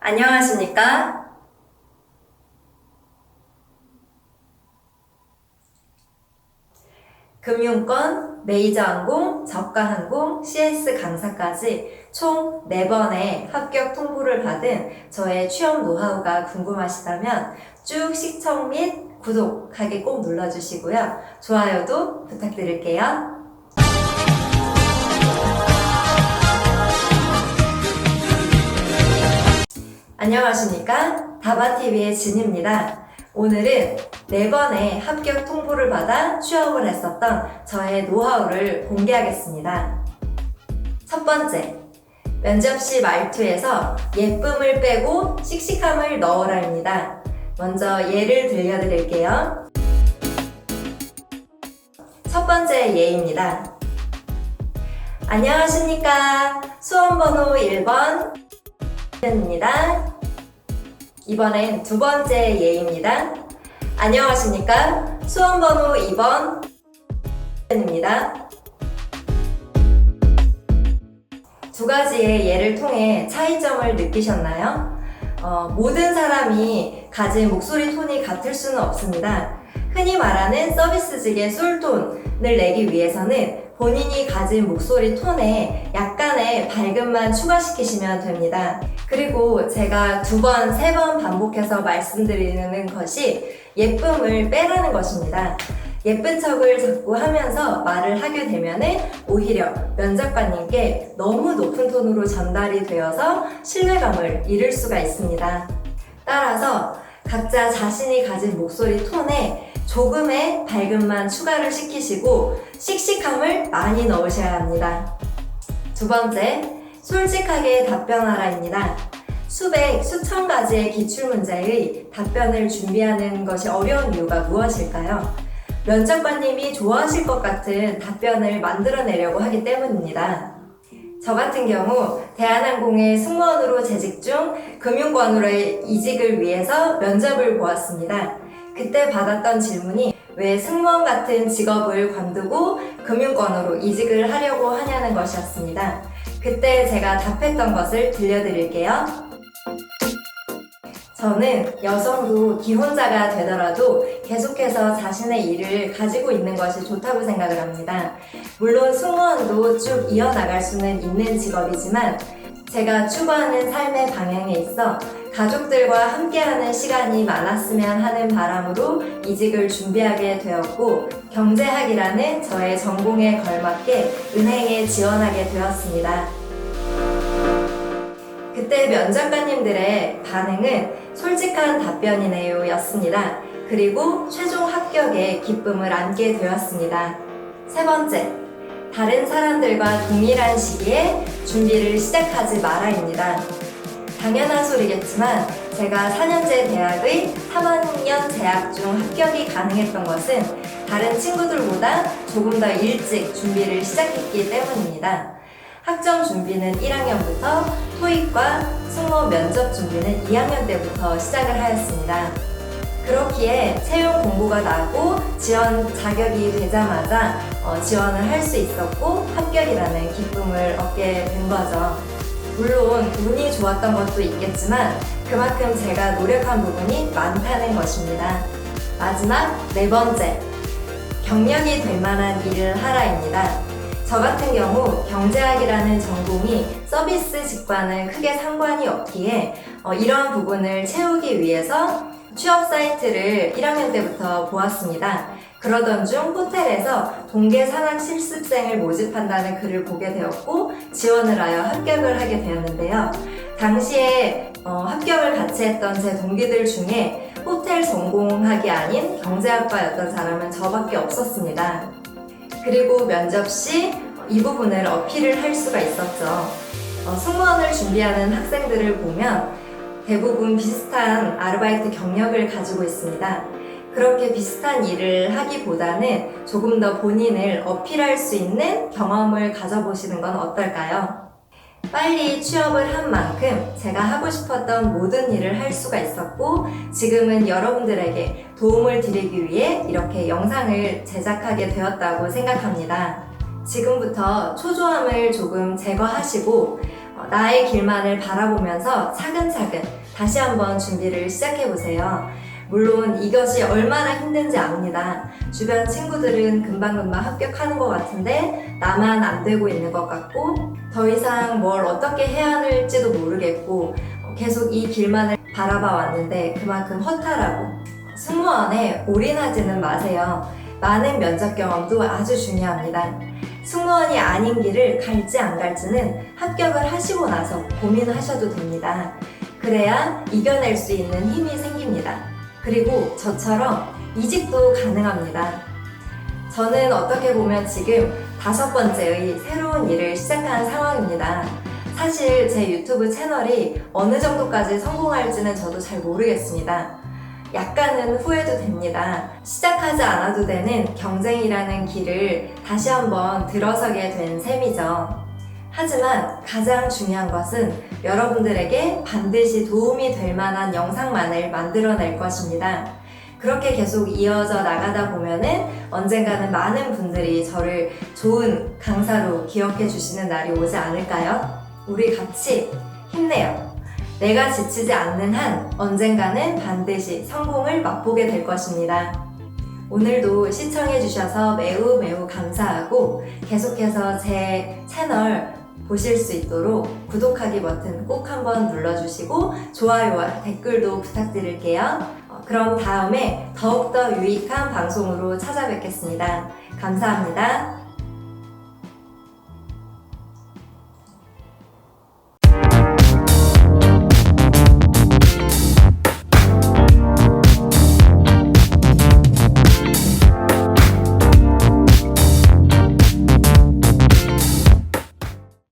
안녕하십니까? 금융권, 메이저 항공, 저가 항공, CS 강사까지 총 4번의 합격 통보를 받은 저의 취업 노하우가 궁금하시다면 쭉 시청 및 구독하기 꼭 눌러주시고요. 좋아요도 부탁드릴게요. 안녕하십니까? 다바TV의 진입니다. 오늘은 네 번의 합격 통보를 받아 취업을 했었던 저의 노하우를 공개하겠습니다. 첫 번째, 면접 시 말투에서 예쁨을 빼고 씩씩함을 넣어라입니다. 먼저 예를 들려드릴게요. 첫 번째 예입니다. 안녕하십니까? 수험번호 1번 입니다. 이번엔 두 번째 예입니다. 안녕하십니까? 수험 번호 2번 입니다. 두 가지의 예를 통해 차이점을 느끼셨나요? 어, 모든 사람이 가진 목소리 톤이 같을 수는 없습니다. 흔히 말하는 서비스직의 솔톤을 내기 위해서는 본인이 가진 목소리 톤에 약간의 밝음만 추가시키시면 됩니다. 그리고 제가 두 번, 세 번 반복해서 말씀드리는 것이 예쁨을 빼라는 것입니다. 예쁜 척을 자꾸 하면서 말을 하게 되면은 오히려 면접관님께 너무 높은 톤으로 전달이 되어서 신뢰감을 잃을 수가 있습니다. 따라서 각자 자신이 가진 목소리 톤에 조금의 밝음만 추가를 시키시고 씩씩함을 많이 넣으셔야 합니다. 두 번째, 솔직하게 답변하라입니다. 수백, 수천 가지의 기출문제의 답변을 준비하는 것이 어려운 이유가 무엇일까요? 면접관님이 좋아하실 것 같은 답변을 만들어내려고 하기 때문입니다. 저 같은 경우 대한항공의 승무원으로 재직 중 금융권으로의 이직을 위해서 면접을 보았습니다. 그때 받았던 질문이 왜 승무원 같은 직업을 관두고 금융권으로 이직을 하려고 하냐는 것이었습니다. 그때 제가 답했던 것을 들려드릴게요. 저는 여성도 기혼자가 되더라도 계속해서 자신의 일을 가지고 있는 것이 좋다고 생각을 합니다. 물론 승무원도 쭉 이어나갈 수는 있는 직업이지만 제가 추구하는 삶의 방향에 있어 가족들과 함께하는 시간이 많았으면 하는 바람으로 이직을 준비하게 되었고 경제학이라는 저의 전공에 걸맞게 은행에 지원하게 되었습니다. 그때 면접관님들의 반응은 솔직한 답변이네요 였습니다. 그리고 최종 합격에 기쁨을 안게 되었습니다. 세 번째, 다른 사람들과 동일한 시기에 준비를 시작하지 마라입니다. 당연한 소리겠지만 제가 4년제 대학의 3학년 재학 중 합격이 가능했던 것은 다른 친구들보다 조금 더 일찍 준비를 시작했기 때문입니다. 학점 준비는 1학년부터 토익과 승무원 면접 준비는 2학년 때부터 시작을 하였습니다. 그렇기에 채용 공고가 나고 지원 자격이 되자마자 어, 지원을 할 수 있었고 합격이라는 기쁨을 얻게 된 거죠. 물론 운이 좋았던 것도 있겠지만 그만큼 제가 노력한 부분이 많다는 것입니다. 마지막 네 번째, 경력이 될 만한 일을 하라입니다. 저 같은 경우 경제학이라는 전공이 서비스 직과는 크게 상관이 없기에 어, 이러한 부분을 채우기 위해서 취업 사이트를 1학년 때부터 보았습니다. 그러던 중 호텔에서 동계 산학 실습생을 모집한다는 글을 보게 되었고 지원을 하여 합격을 하게 되었는데요. 당시에 어, 합격을 같이 했던 제 동기들 중에 호텔 전공학이 아닌 경제학과였던 사람은 저밖에 없었습니다. 그리고 면접 시 이 부분을 어필을 할 수가 있었죠. 어, 승무원을 준비하는 학생들을 보면 대부분 비슷한 아르바이트 경력을 가지고 있습니다. 그렇게 비슷한 일을 하기보다는 조금 더 본인을 어필할 수 있는 경험을 가져보시는 건 어떨까요? 빨리 취업을 한 만큼 제가 하고 싶었던 모든 일을 할 수가 있었고 지금은 여러분들에게 도움을 드리기 위해 이렇게 영상을 제작하게 되었다고 생각합니다. 지금부터 초조함을 조금 제거하시고 어, 나의 길만을 바라보면서 차근차근 다시 한번 준비를 시작해 보세요. 물론 이것이 얼마나 힘든지 압니다. 주변 친구들은 금방금방 합격하는 것 같은데 나만 안 되고 있는 것 같고 더 이상 뭘 어떻게 해야 할지도 모르겠고 계속 이 길만을 바라봐 왔는데 그만큼 허탈하고 승무원에 올인하지는 마세요. 많은 면접 경험도 아주 중요합니다. 승무원이 아닌 길을 갈지 안 갈지는 합격을 하시고 나서 고민하셔도 됩니다. 그래야 이겨낼 수 있는 힘이 생깁니다. 그리고 저처럼 이직도 가능합니다. 저는 어떻게 보면 지금 다섯 번째의 새로운 일을 시작한 상황입니다. 사실 제 유튜브 채널이 어느 정도까지 성공할지는 저도 잘 모르겠습니다. 약간은 후회도 됩니다. 시작하지 않아도 되는 경쟁이라는 길을 다시 한번 들어서게 된 셈이죠. 하지만 가장 중요한 것은 여러분들에게 반드시 도움이 될 만한 영상만을 만들어낼 것입니다. 그렇게 계속 이어져 나가다 보면은 언젠가는 많은 분들이 저를 좋은 강사로 기억해 주시는 날이 오지 않을까요? 우리 같이 힘내요. 내가 지치지 않는 한 언젠가는 반드시 성공을 맛보게 될 것입니다. 오늘도 시청해 주셔서 매우 매우 감사하고 계속해서 제 채널 보실 수 있도록 구독하기 버튼 꼭 한번 눌러주시고 좋아요와 댓글도 부탁드릴게요. 어, 그럼 다음에 더욱더 유익한 방송으로 찾아뵙겠습니다. 감사합니다.